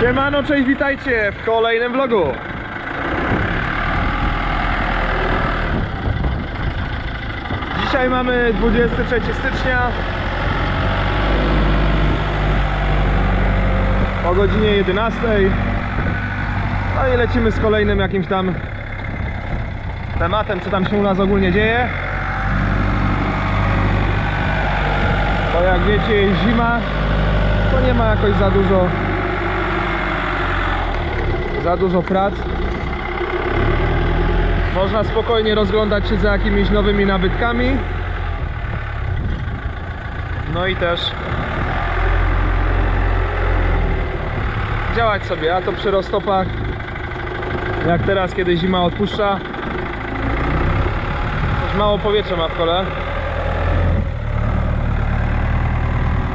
Siemano, cześć, witajcie w kolejnym vlogu. Dzisiaj mamy 23 stycznia. O godzinie 11. No i lecimy z kolejnym jakimś tam tematem, co tam się u nas ogólnie dzieje. Bo jak wiecie, zima, to nie ma jakoś za dużo za dużo prac. Można spokojnie rozglądać się za jakimiś nowymi nabytkami. No i też działać sobie, a to przy roztopach jak teraz, kiedy zima odpuszcza też mało powietrza ma w kole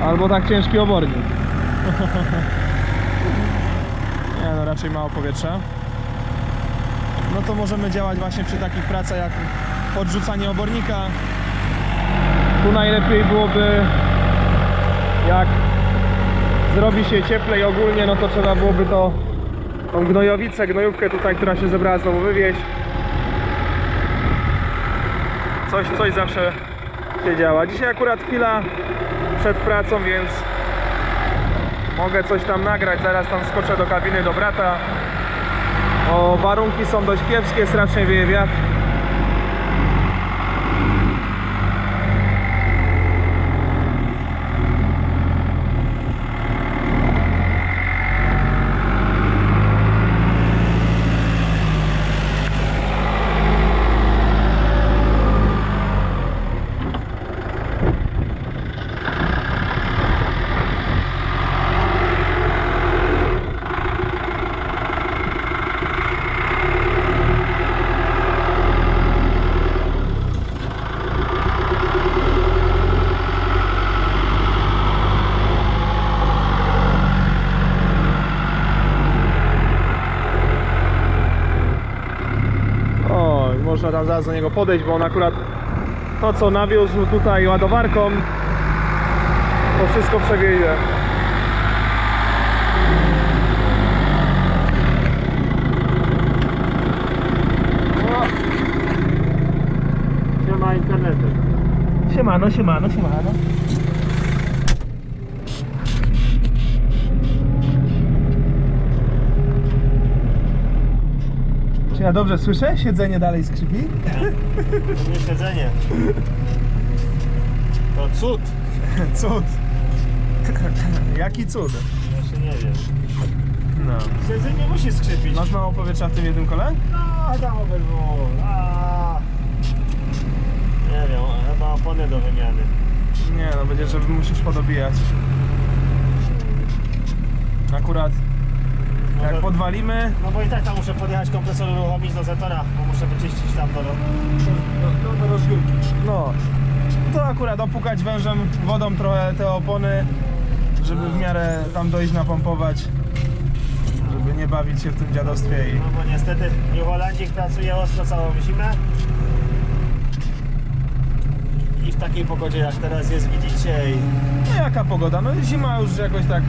albo tak ciężki obornik no, raczej mało powietrza. No to możemy działać właśnie przy takich pracach jak podrzucanie obornika. Tu najlepiej byłoby jak zrobi się cieplej ogólnie, no to trzeba byłoby to tą gnojowicę, gnojówkę tutaj, która się zebrała znowu wywieźć. Coś, coś zawsze się działa. Dzisiaj akurat chwila przed pracą, więc Mogę coś tam nagrać, zaraz tam skoczę do kabiny do brata. O, warunki są dość kiepskie, strasznie wieje wiatr. Można tam zaraz do niego podejść, bo on akurat to co nawiózł tutaj ładowarką, to wszystko przewiezie. Siemano, siemano, siemano. Czy ja dobrze słyszę? Siedzenie dalej skrzypi? To nie siedzenie. To cud. Cud. Jaki cud? Jeszcze nie wiem. No. Siedzenie musi skrzypić. Masz mało powietrza w tym jednym kole? No, tam obydwu. A. Nie wiem, chyba opony do wymiany. Nie no, będzie, że musisz podobijać. Akurat jak Może- podwalimy, No bo i tak tam muszę podjechać kompresor uruchomić do Zetora, bo muszę wyczyścić tam do, do, do, rozbiórki. no to akurat opukać wężem wodą trochę te opony, żeby w miarę tam dojść napompować, żeby nie bawić się w tym dziadostwie i No bo niestety New Hollandzik pracuje ostro całą zimę. I w takiej pogodzie jak teraz jest widzicie i no jaka pogoda, no zima już jakoś tak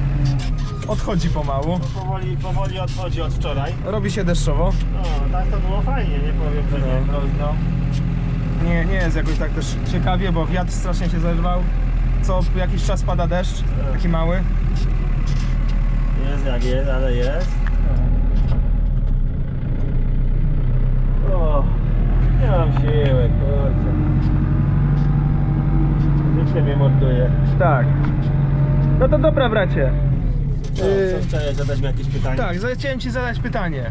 odchodzi pomału, powoli, powoli odchodzi od wczoraj. robi się deszczowo. No, tak to było fajnie, nie powiem, że nie. No, no. Nie, nie jest jakoś tak też ciekawie, bo wiatr strasznie się zerwał. Co jakiś czas pada deszcz, taki mały. Jest jak jest, ale jest. O, nie mam siły, kurczę. Życie mnie morduje. Tak. No to dobra, bracie. Co chciałeś zadać mi jakieś pytanie? Tak, za- chciałem ci zadać pytanie.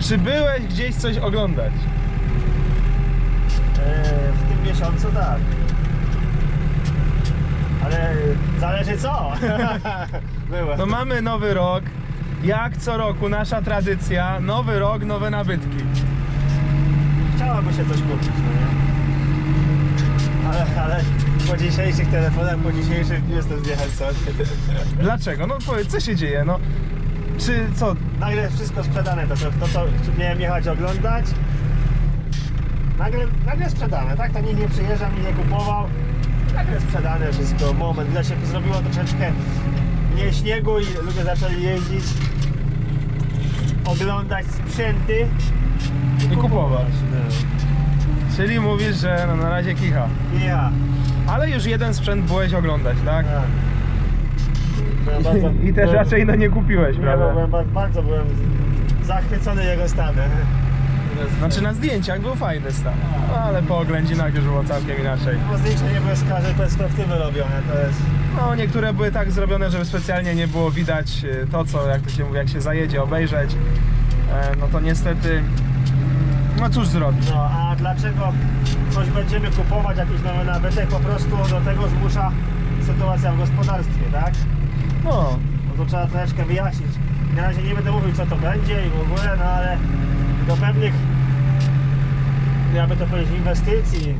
Czy byłeś gdzieś coś oglądać? Yy, w tym miesiącu tak. Ale zależy co. Byłem. No mamy nowy rok. Jak co roku, nasza tradycja, nowy rok, nowe nabytki. Chciałoby się coś kupić, no nie? Ale, ale po dzisiejszych telefonach, po dzisiejszym dniu jestem zniechęcony. Dlaczego? No powiedz, co się dzieje? No, czy co? Nagle wszystko sprzedane, to, co- to co miałem jechać oglądać, nagle, nagle sprzedane, tak? To nikt nie przyjeżdża, nikt nie kupował. Nagle sprzedane wszystko, moment, ile się zrobiło troszeczkę nie śniegu i ludzie zaczęli jeździć, oglądać sprzęty I kupować. No. Czyli mówisz, że no na razie kicha. Ja. Ale już jeden sprzęt byłeś oglądać, tak? Tak. Byłem bardzo- I też byłem- raczej no nie kupiłeś, Nie, prawda? byłem, bardzo, bardzo byłem zachwycony jego stanem. Znaczy na zdjęciach był fajny stan, no, ale po oględzinach już było całkiem inaczej. Bo zdjęcia nie były z każdej perspektywy robione, to jest... No niektóre były tak zrobione, żeby specjalnie nie było widać e, to, co jak to się mówi, jak się zajedzie, obejrzeć. E, No to niestety, no cóż zrobić. No, a dlaczego coś będziemy kupować, jakiś nowy nabytek, po prostu do tego zmusza sytuacja w gospodarstwie, tak? No, No to trzeba troszeczkę wyjaśnić. Na razie nie będę mówił co to będzie i w ogóle, no ale do pewnych, jakby to powiedzieć, inwestycji,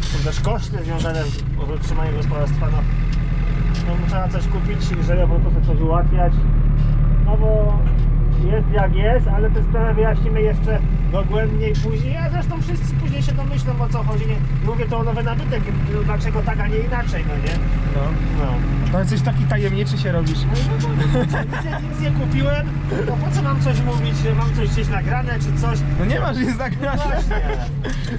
są też koszty związane z utrzymaniem gospodarstwa, no, no trzeba coś kupić, żeby po prostu coś ułatwiać. No bo jest jak jest, ale tę sprawę wyjaśnimy jeszcze dogłębniej później, a zresztą wszyscy później się domyślą o co chodzi. Nie, mówię to o nowy nabytek, no, dlaczego tak, a nie inaczej, no nie? no. No. To coś taki tajemniczy się robisz. No no bo nic, nic nie kupiłem, to po co mam coś mówić, że mam coś gdzieś nagrane czy coś? No nie masz nic No nagrane. właśnie.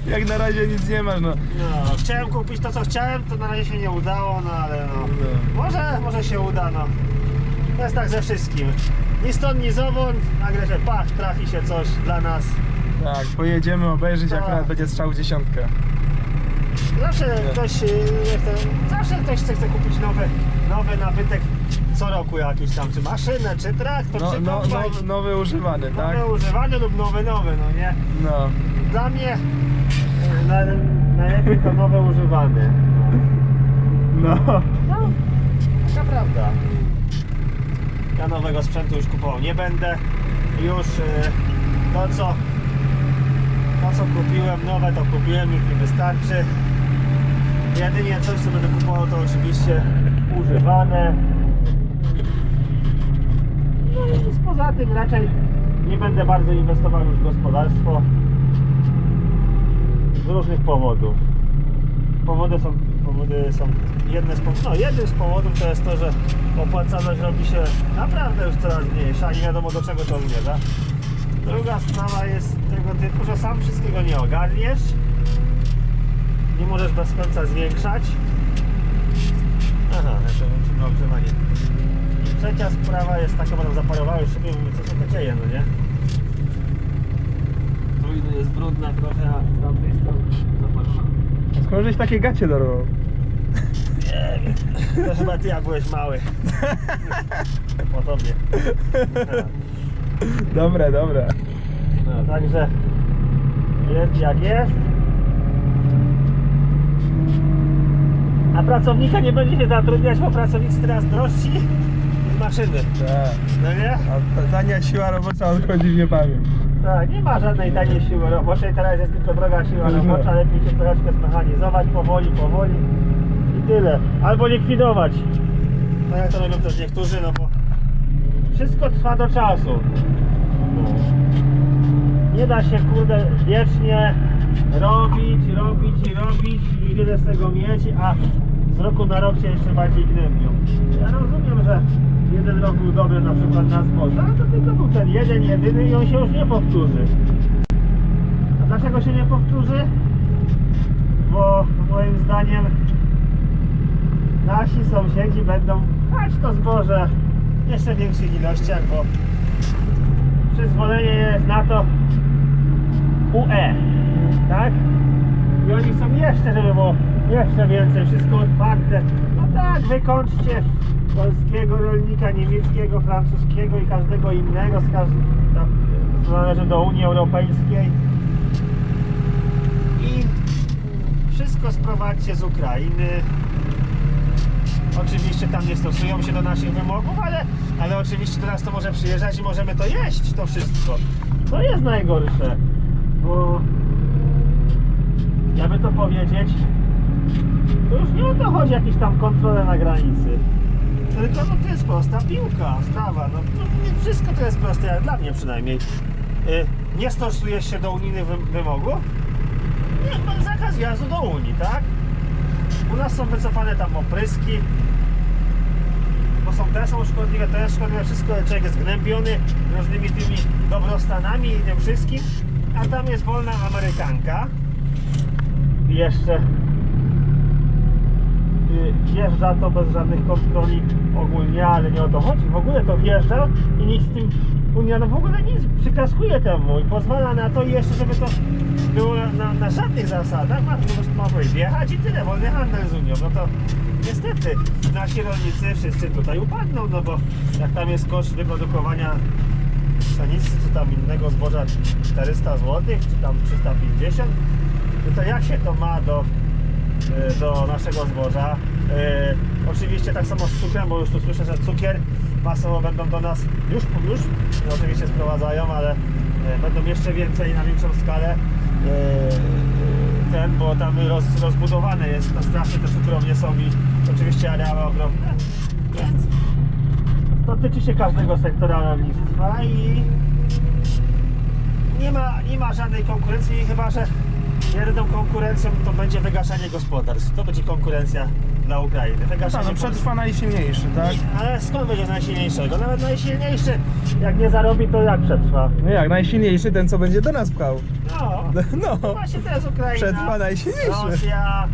Jak na razie nic nie masz, no. No, chciałem kupić to co chciałem, to na razie się nie udało, no ale no. No. Może, może się uda, no. To jest tak ze wszystkim. Ni stąd, ni zowąd, nagle się pach, trafi się coś dla nas. Tak, pojedziemy obejrzeć, Tak. akurat będzie strzał w dziesiątkę. Zawsze ktoś, chce, zawsze ktoś chce, chce kupić nowy, nowy nabytek co roku jakiś tam, czy maszynę, czy traktor, No, czy no, kombajn. no, nowy używany, tak? Nowy używany lub nowy, nowy, no nie? No. Dla mnie e, na, najlepiej to nowe używane. No. No, taka prawda. Ja nowego sprzętu już kupował nie będę. Już e, to co to co kupiłem nowe to kupiłem, już mi wystarczy. Jedynie coś co będę kupował to oczywiście używane. No i poza tym raczej nie będę bardzo inwestował już w gospodarstwo z różnych powodów. Powody są, powody są jedne z powodów, no jednym z powodów to jest to, że opłacalność robi się naprawdę już coraz mniejsza, nie wiadomo do czego to zmierza. Druga sprawa jest tego typu, że sam wszystkiego nie ogarniesz, nie możesz bez końca zwiększać. Aha, jeszcze włączymy ogrzewanie. I trzecia sprawa jest taka, bo tam zaparowały szyby, mówię, co się to dzieje, no nie? Tu jest brudna trochę, a z tamtej strony zaparowana. Skoro żeś takie gacie dorwał. To chyba ty jak byłeś mały. Po tobie. Dobre, dobre. No, także jest jak jest. A pracownika nie będzie się zatrudniać, bo pracownik jest teraz droższy niż maszyny. Tak. No nie? A ta tania siła robocza odchodzi w niepamięć. Tak, nie ma żadnej taniej siły roboczej, teraz jest tylko droga siła Mhm. robocza, lepiej się troszeczkę zmechanizować powoli, powoli i tyle. Albo likwidować. No jak to robią też niektórzy, no bo wszystko trwa do czasu. Nie da się kurde wiecznie robić, robić i robić i wiele z tego mieć, a z roku na rok się jeszcze bardziej gnębią. Ja rozumiem, że jeden rok był dobry na przykład na zboże, ale to tylko był ten jeden, jedyny i on się już nie powtórzy. A dlaczego się nie powtórzy? Bo moim zdaniem nasi sąsiedzi będą brać to zboże w jeszcze większych ilościach, bo przyzwolenie jest na to UE, tak? I oni chcą jeszcze, żeby było jeszcze więcej, wszystko otwarte. No tak, wykończcie polskiego rolnika, niemieckiego, francuskiego i każdego innego, z każdym, tam, co należy do Unii Europejskiej. I wszystko sprowadźcie z Ukrainy. Oczywiście tam nie stosują się do naszych wymogów, ale, ale oczywiście nas to może przyjeżdżać i możemy to jeść, to wszystko. To jest najgorsze, bo jakby to powiedzieć, to już nie o to chodzi jakieś tam kontrole na granicy. Tylko no to jest prosta piłka, sprawa. No, no wszystko to jest proste, dla mnie przynajmniej. Y, nie stosujesz się do unijnych wy- wymogów? Nie, ma zakaz wjazdu do Unii, tak? U nas są wycofane tam opryski, bo są te są szkodliwe, to jest szkodliwe, wszystko, człowiek jest gnębiony różnymi tymi dobrostanami i tym wszystkim, a tam jest wolna Amerykanka. I jeszcze y, wjeżdża to bez żadnych kontroli ogólnie, ale nie o to chodzi. W ogóle to wjeżdża i nic z tym Unia no w ogóle nic przyklaskuje temu i pozwala na to i jeszcze, żeby to było na, na, żadnych zasadach. Ma po prostu ma wjechać i tyle, wolny handel z Unią. No to niestety nasi rolnicy wszyscy tutaj upadną, no bo jak tam jest koszt wyprodukowania pszenicy czy tam innego zboża 400 zł, czy tam 350, no to jak się to ma do, y, do naszego zboża? Y, oczywiście tak samo z cukrem, bo już tu słyszę, że cukier masowo będą do nas już, już oczywiście sprowadzają, ale y, będą jeszcze więcej na większą skalę. Ten, bo tam roz, rozbudowane jest to strasznie te cukrownie są i oczywiście areały ogromne. Więc to tyczy się każdego sektora rolnictwa i nie ma, nie ma żadnej konkurencji, chyba że jedyną konkurencją to będzie wygaszanie gospodarstw. To będzie konkurencja dla Ukrainy. Tak, Wygaszanie no przetrwa najsilniejszy, tak? Ale skąd będzie najsilniejszego? Nawet najsilniejszy, jak nie zarobi, to jak przetrwa? No jak, najsilniejszy ten, co będzie do nas pchał. No, No, właśnie teraz Ukraina. przetrwa najsilniejszy. Rosja.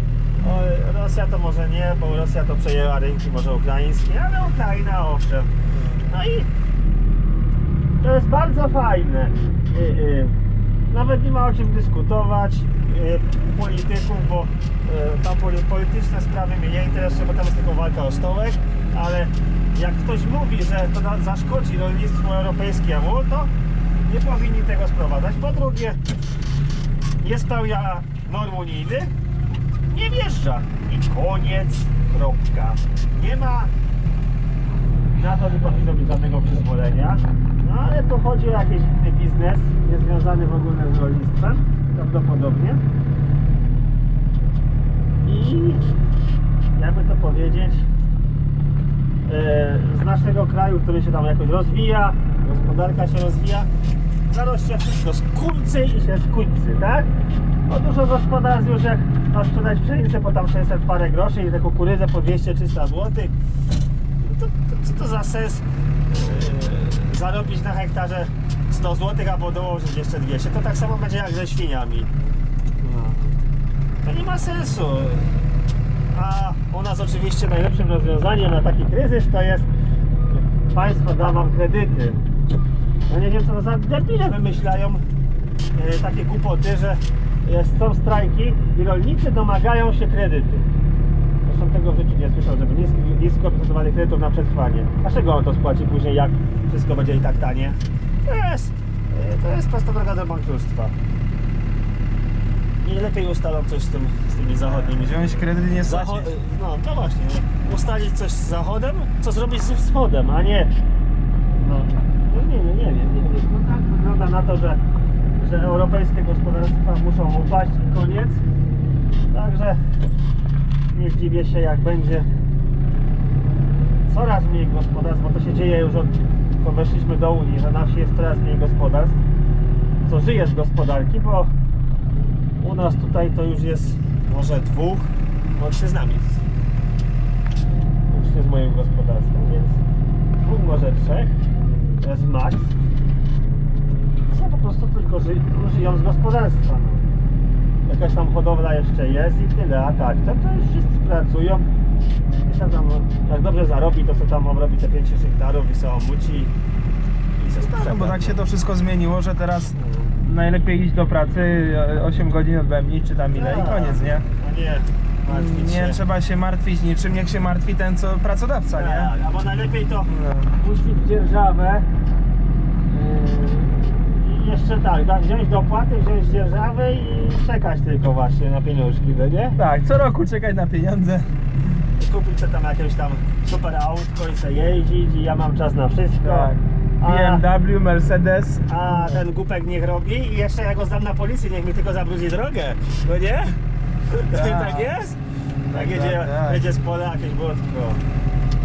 O, Rosja to może nie, bo Rosja to przejęła rynki może ukraińskie, ale Ukraina owszem. No i to jest bardzo fajne. Y, y, Nawet nie ma o czym dyskutować y, polityków, bo tam poli- polityczne sprawy mnie nie interesują, bo tam jest tylko walka o stołek, ale jak ktoś mówi, że to zaszkodzi rolnictwu europejskiemu, to nie powinni tego sprowadzać. Po drugie, nie spełnia norm unijnych, nie wjeżdża. I koniec, kropka. Nie ma na to nie powinno być żadnego przyzwolenia. No ale to chodzi o jakiś inny biznes, niezwiązany w ogóle z rolnictwem, prawdopodobnie. I jakby to powiedzieć, e, z naszego kraju, który się tam jakoś rozwija, gospodarka się rozwija, zarośnie wszystko z kulcy i się z kulcy, tak? No dużo gospodarstw już jak ma sprzedać pszenicę po tam 600 parę groszy i tę kukurydzę po 200-300 zł, to, to, co to za sens yy, zarobić na hektarze 100 zł, albo dołożyć jeszcze 200? To tak samo będzie jak ze świniami. No. To nie ma sensu. A u nas oczywiście najlepszym rozwiązaniem na taki kryzys to jest państwo da wam kredyty. No nie wiem co to za debile wymyślają yy, takie głupoty, że są strajki i rolnicy domagają się kredytu. Zresztą tego w życiu nie słyszał, żeby nisko, nisko procentowanych kredytów na przetrwanie. Dlaczego on to spłaci później, jak wszystko będzie i tak tanie? To jest, yy, to jest prosta droga do bankructwa. I lepiej ustalą coś z, tym, z tymi zachodnimi. Wziąć kredyt i nie Zacho- no, no właśnie, ustalić coś z zachodem, co zrobić ze wschodem, a nie. No, no nie, nie, nie, nie, nie, nie. No tak wygląda na to, że, że europejskie gospodarstwa muszą upaść i koniec. Także nie zdziwię się, jak będzie coraz mniej gospodarstw, bo to się dzieje już od weszliśmy do Unii, że na wsi jest coraz mniej gospodarstw, co żyje z gospodarki, bo u nas tutaj to już jest może dwóch, łącznie z nami. Łącznie z moim gospodarstwem, więc dwóch, może trzech. To jest maks. Co po prostu tylko ży, żyją z gospodarstwa. No. Jakaś tam hodowla jeszcze jest i tyle, a tak, to, to już wszyscy pracują. I tam, jak dobrze zarobi, to sobie tam obrobi te 5 hektarów i sobie omuci. I se No, bo tak się to wszystko zmieniło, że teraz najlepiej iść do pracy, e, 8 godzin odbębnić, czy tam ile i koniec, nie? A nie, martwić Nie się. trzeba się martwić niczym, niech się martwi ten, co pracodawca, nie? Tak, albo najlepiej to No. puścić dzierżawę. Yy, jeszcze tak, da, wziąć dopłaty, wziąć dzierżawę i czekać tylko właśnie na pieniążki, no nie? Tak, co roku czekać na pieniądze. Kupić sobie tam jakieś tam super autko i sobie jeździć i ja mam czas na wszystko. Tak. A, BMW, Mercedes. a ten głupek niech robi i jeszcze ja go zdam na policję, niech mi tylko zabrudzi drogę, no nie? Tak. tak jest? Tak jedzie, Tak, tak. jedzie z pola jakieś błotko.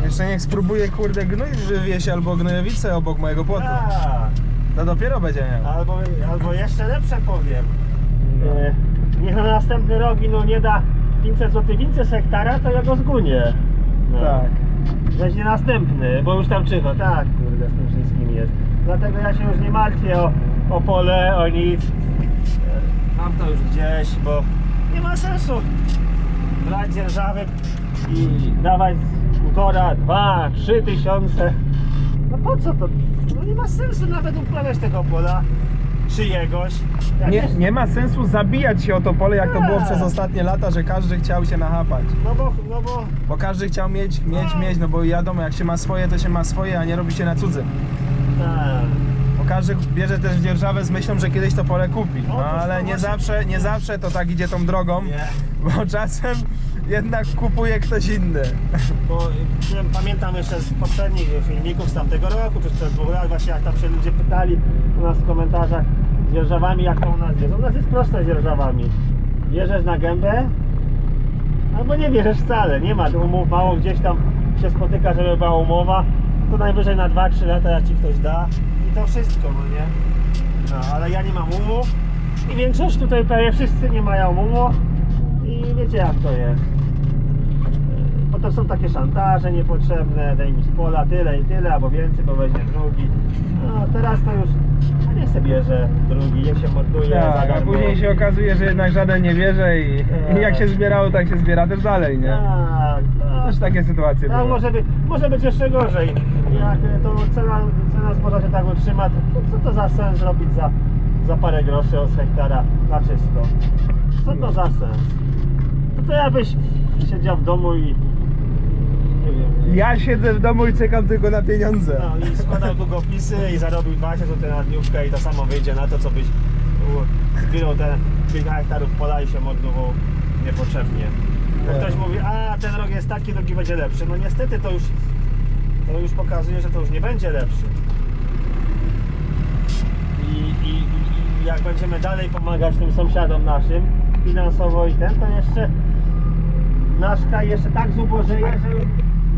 Jeszcze niech spróbuje kurde gnój wywieźć albo gnojowicę obok mojego płotu. Tak. To dopiero będzie miał. Albo, albo jeszcze lepsze powiem. No. E, niech na następny rok no nie da 500 zł więcej z hektara, to ja go zgunię. No. Tak. Weźmie następny, bo już tam czycho, tak, kurde, z tym wszystkim jest. Dlatego ja się już nie martwię o, o pole, o nic. E, Mam to już gdzieś, bo nie ma sensu brać dzierżawy i dawać półtora, dwa, trzy tysiące. No po co to? No nie ma sensu nawet uprawiać tego pola czyjegoś. Jak Nie, nie ma sensu zabijać się o to pole, jak to było przez ostatnie lata, że każdy chciał się nachapać. No bo, no bo Bo każdy chciał mieć, mieć, mieć, no bo wiadomo, jak się ma swoje, to się ma swoje, a nie robi się na cudzym. tak. Bo każdy bierze też dzierżawę z myślą, że kiedyś to pole kupi. No ale nie właśnie- zawsze, nie zawsze to tak idzie tą drogą, Nie. bo czasem jednak kupuje ktoś inny. Bo y, pamiętam jeszcze z poprzednich filmików z tamtego roku, czy sprzed dwóch właśnie jak tam się ludzie pytali u nas w komentarzach z dzierżawami, jak to u nas jest. U nas jest proste z dzierżawami. Bierzesz na gębę, albo nie bierzesz wcale, nie ma umów, mało gdzieś tam się spotyka, żeby była umowa, to najwyżej na 2-3 lata jak ci ktoś da i to wszystko, no nie? No, ale ja nie mam umów i większość tutaj prawie wszyscy nie mają umów i wiecie jak to jest. Potem są takie szantaże niepotrzebne, daj mi z pola tyle i tyle, albo więcej, bo weźmie drugi. No teraz to już a nie se bierze drugi, niech się morduje Tak, a później się okazuje, że jednak żaden nie bierze i, Tak. i jak się zbierało, tak się zbiera też dalej, nie? Tak, tak. Też takie sytuacje Tak, były. może, być, może być jeszcze gorzej. Jak e, to cena, cena zboża się tak utrzyma, to, to co to za sens zrobić za, za parę groszy od hektara na czysto? Co to za sens? To, to ja byś siedział w domu i. Ja siedzę w domu i czekam tylko na pieniądze. No i składał długopisy i zarobił 20 zł na dniówkę i to samo wyjdzie na to, co byś zbierał te kilka hektarów pola i się mordował niepotrzebnie. Bo ktoś mówi, a ten rok jest taki, drugi będzie lepszy. No niestety to już, to już pokazuje, że to już nie będzie lepszy. I, i, i jak będziemy dalej pomagać tym sąsiadom naszym finansowo i ten, to jeszcze nasz kraj jeszcze tak zubożeje, że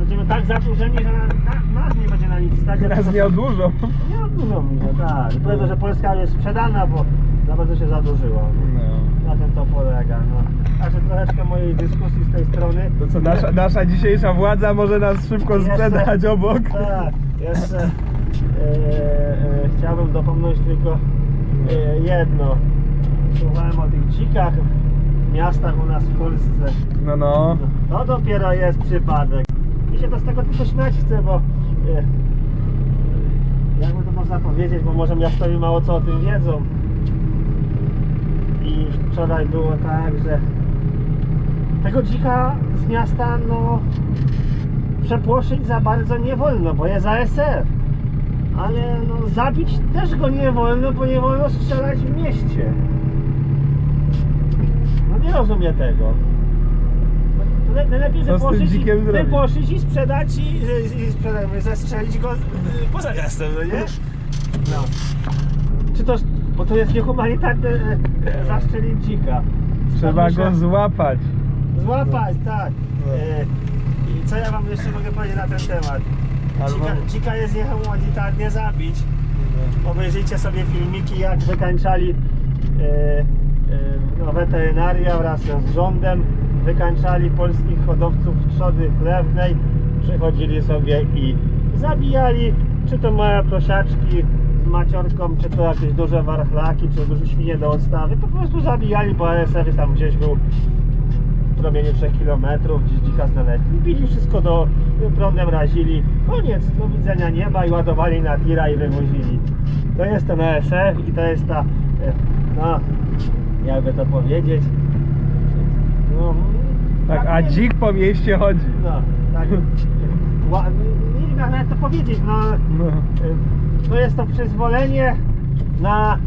będziemy tak zadłużeni, że na, na, nas nie będzie na nic stać. Nas nie odłużą. Nie odłużą mnie, tak. Powiedzą, że Polska jest sprzedana, bo za bardzo się zadłużyło. No. Na tym to polega. No. Także troszeczkę mojej dyskusji z tej strony. To co, nasza, nasza dzisiejsza władza może nas szybko Jeszcze- sprzedać obok? Tak, jeszcze e, e, chciałbym dopomnieć tylko e, jedno. Słuchałem o tych dzikach w miastach u nas w Polsce. No, no. To dopiero jest przypadek. Się to z tego tylko śmiać chce, bo e, jakby to można powiedzieć, bo może miastowi mało co o tym wiedzą. I wczoraj było tak, że tego dzika z miasta no przepłoszyć za bardzo nie wolno, bo jest ASF. Ale no zabić też go nie wolno, bo nie wolno strzelać w mieście. No nie rozumiem tego. Le- Najlepiej Co z tym i- dzikiem zrobić? wypłoszyć i sprzedać i, i, i sprzedać, zestrzelić go y, poza miastem, no nie? No. Czy to, bo to jest niehumanitarne e, zastrzelić dzika. Trzeba go złapać. Złapać, tak. No. E, I co ja wam jeszcze mogę powiedzieć na ten temat? Albo- Dzika, dzika jest niehumanitarnie zabić. Obejrzyjcie sobie filmiki, jak wykańczali e, e, no, weterynaria wraz z rządem, wykańczali polskich hodowców trzody chlewnej. Przychodzili sobie i zabijali, czy to małe prosiaczki z maciorką, czy to jakieś duże warchlaki, czy duże świnie do odstawy. Po prostu zabijali, bo ASF tam gdzieś był w promieniu 3 km, gdzieś dzika znaleźli. Bili wszystko do, prądem razili. Koniec, do widzenia nieba i ładowali na tira i wywozili. To jest ten ASF i to jest ta, e, no, jakby to powiedzieć, no, Tak, a dzik po mieście chodzi. No, tak, ła- nie wiem jak nawet to powiedzieć, no, No. e, to jest to przyzwolenie na,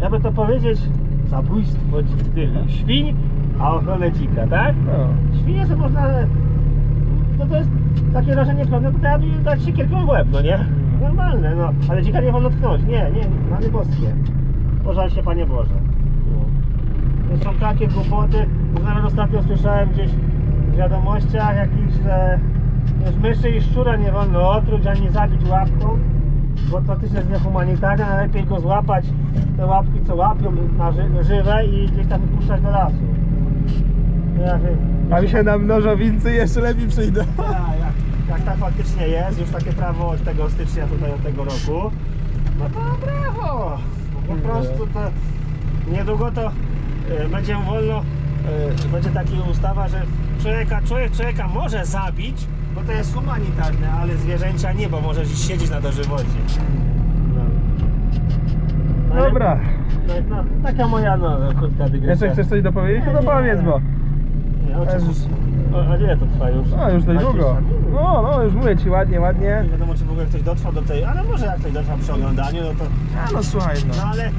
jakby to powiedzieć, zabójstwo dzi- tych świń, a ochronę dzika, tak? no. Świnie to można. No to jest takie rażenie pełne, bo trzeba by dać siekierką w łeb, no nie? Normalne, no. Ale dzika nie wolno tknąć. Nie, nie, rany boskie. Pożal się Panie Boże. No. To są takie głupoty. Nawet ostatnio słyszałem gdzieś w wiadomościach jakichś, że myszy i szczura nie wolno otruć ani zabić łapką, bo to też jest niehumanitarne, a lepiej go złapać, te łapki co łapią na ży żywe i gdzieś tam puszczać do lasu. Ja, Tam się namnożą wincy jeszcze lepiej przyjdą. ja, ja. jak tak faktycznie jest, już takie prawo od tego stycznia tutaj od tego roku, no to brawo! Po Nie. prostu to niedługo to e, będzie wolno, e, będzie taka ustawa, że człowieka, człowiek człowieka może zabić, bo to jest humanitarne, ale zwierzęcia nie, bo może siedzieć na dożywocie. No. Ale- Dobra. No, no, taka moja no, krótka dygresja. Jeszcze chcesz coś dopowiedzieć? No to powiedz, bo... Nie, o, czym- o, a ile to trwa już? No już dość 20 długo. No, no już mówię ci ładnie, ładnie. Nie wiadomo, czy w ogóle ktoś dotrwał do tej, ale może jak ktoś dotrwał przy oglądaniu, no to... A no słuchaj No no. ale e,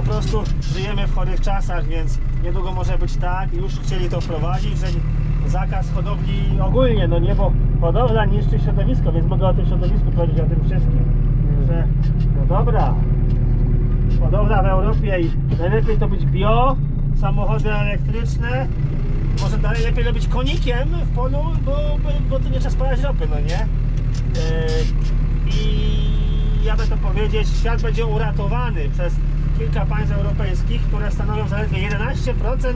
po prostu żyjemy w chorych czasach, więc niedługo może być tak, już chcieli to wprowadzić, że zakaz hodowli ogólnie, no nie, bo hodowla niszczy środowisko, więc mogę o tym środowisku powiedzieć, o tym wszystkim, że no dobra, hodowla w Europie i najlepiej to być bio, samochody elektryczne, może dalej lepiej robić konikiem w polu, bo, bo, bo tu nie trzeba spalać ropy, no nie? Yy, I jakby to powiedzieć, świat będzie uratowany przez kilka państw europejskich, które stanowią zaledwie 11%,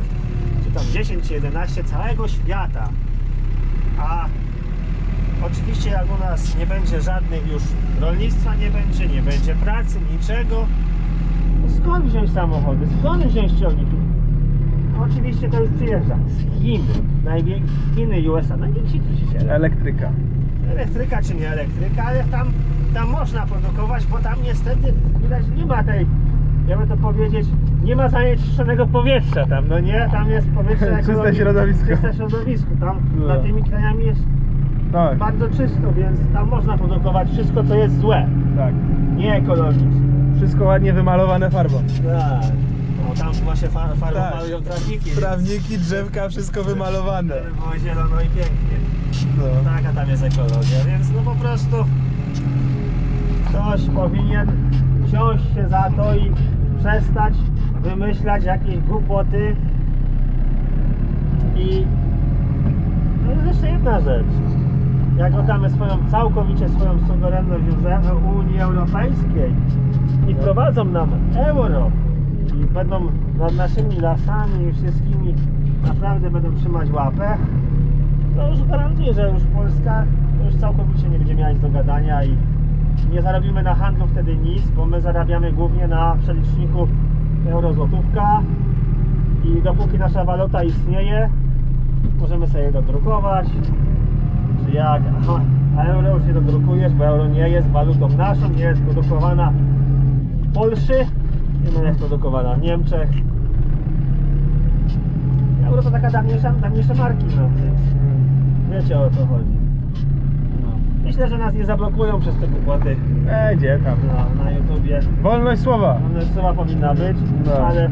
czy tam 10 czy 11 całego świata. A oczywiście jak u nas nie będzie żadnych już rolnictwa nie będzie, nie będzie pracy, niczego, to skąd wziąć samochody? Skąd wziąć ciągniki? Oczywiście to już przyjeżdża z Chin, Chiny, USA, najwięksi truciciele Elektryka. elektryka czy nie elektryka, ale tam, tam można produkować, bo tam niestety widać nie ma tej, jakby to powiedzieć, nie ma zanieczyszczonego powietrza tam, no nie? Tam jest powietrze Czyste ekologiczne, środowisko. Czyste środowisko, tam No. nad tymi krajami jest Tak, bardzo czysto, więc tam można produkować wszystko co jest złe, tak. nie ekologiczne. Wszystko ładnie wymalowane farbą. Tak. No tam właśnie far, farbą Tak. malują trawniki. Trawniki, drzewka, wszystko wymalowane. Żeby było zielono i pięknie. No. Taka tam jest ekologia, więc no po prostu ktoś powinien wziąć się za to i przestać wymyślać jakieś głupoty i no jest jeszcze jedna rzecz. Jak oddamy swoją, całkowicie swoją suwerenność już Unii Europejskiej i wprowadzą nam euro i będą nad naszymi lasami i wszystkimi naprawdę będą trzymać łapę, to już gwarantuję, że już Polska już całkowicie nie będzie miała nic do gadania i nie zarobimy na handlu wtedy nic, bo my zarabiamy głównie na przeliczniku euro-złotówka i dopóki nasza waluta istnieje, możemy sobie dodrukować, czy jak, aha, a euro już nie dodrukujesz, bo euro nie jest walutą naszą, nie jest produkowana w Polsce, nie jest produkowana w Niemczech. Euro to taka dawniejsza, dawniejsze marki, no więc wiecie o co chodzi. Myślę, że nas nie zablokują przez te głupoty E, gdzie tam? na, na YouTubie. Wolność słowa. Słowa powinna być, No. ale,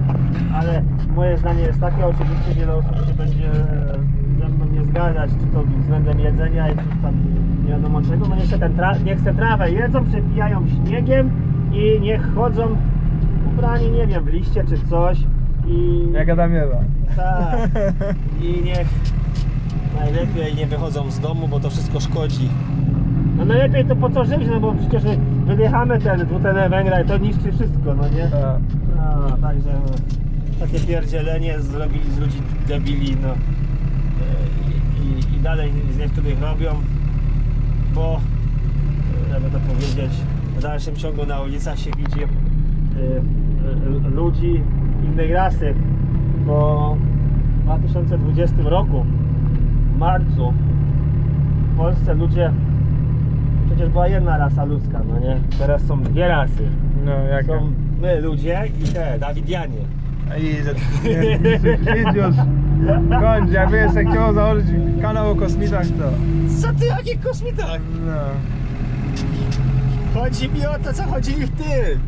ale moje zdanie jest takie, oczywiście wiele osób się będzie e, ze mną nie zgadzać, czy to względem jedzenia i czy tam nie wiadomo czego, no niech, se ten tra- niech se trawę jedzą, przepijają śniegiem i niech chodzą ubrani, nie wiem, w liście czy coś i... Jak Adam Ewa. Tak. I niech najlepiej nie wychodzą z domu, bo to wszystko szkodzi. No najlepiej to po co żyć, no bo przecież wydychamy ten dwutlenek węgla i to niszczy wszystko, no nie? Tak. No, także no, takie pierdzielenie zrobili z ludzi debili, no. E, I, i, I dalej z niektórych robią, bo e, jakby to powiedzieć, w dalszym ciągu na ulicach się widzi e, e, ludzi innej rasy, bo w 2020 roku, w marcu, w Polsce ludzie, przecież była jedna rasa ludzka, no nie? Teraz są dwie rasy. No, jak Są my ludzie i te Dawidianie. I że nie, idź już. Kończ, jakby jeszcze chciał założyć kanał o kosmitach, to... Co ty, jaki kosmitach? No. Chodzi mi o to, co chodzili w tym.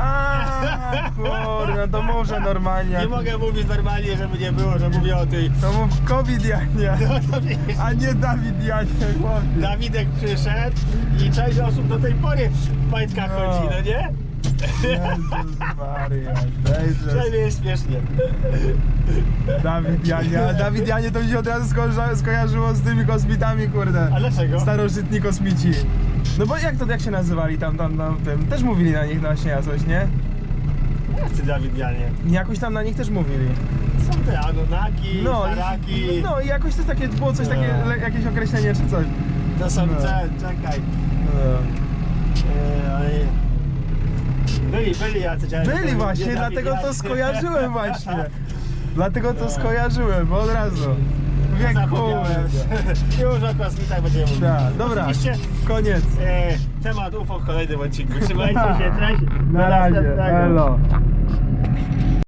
A, kurde, to może normalnie. Nie mogę mówić normalnie, żeby nie było, że mówię o tej... To mów COVID Janie, No to wiesz, a nie Dawid Janie, chłopie. Dawidek przyszedł i część osób do tej pory w majtkach No. chodzi, no nie? Jezus Maria, Jezus. Przynajmniej jest śmiesznie. Dawid Janie, a Dawid Janie to mi się od razu skojarzyło z tymi kosmitami, kurde. A dlaczego? Starożytni kosmici. No bo jak to, jak się nazywali tam, tam, tam, tym? Też mówili na nich właśnie coś, nie? Jak ty Dawidianie? Jakoś tam na nich też mówili. są te Anunnaki, No Taraki. i, no i jakoś to takie, było coś takie, No. le- jakieś określenie czy coś. To są No. te, czekaj. E, oni- byli, byli jacyś, ale Byli to właśnie, nie dlatego to skojarzyłem właśnie. Dlatego to No. skojarzyłem, bo od razu. Zapomniałem. kurde. Już o kosmitach będziemy mówić. Tak, dobra, Oczywiście koniec. e, temat UFO w kolejnym odcinku. Trzymajcie się, cześć. Do Na razie, następnego. elo.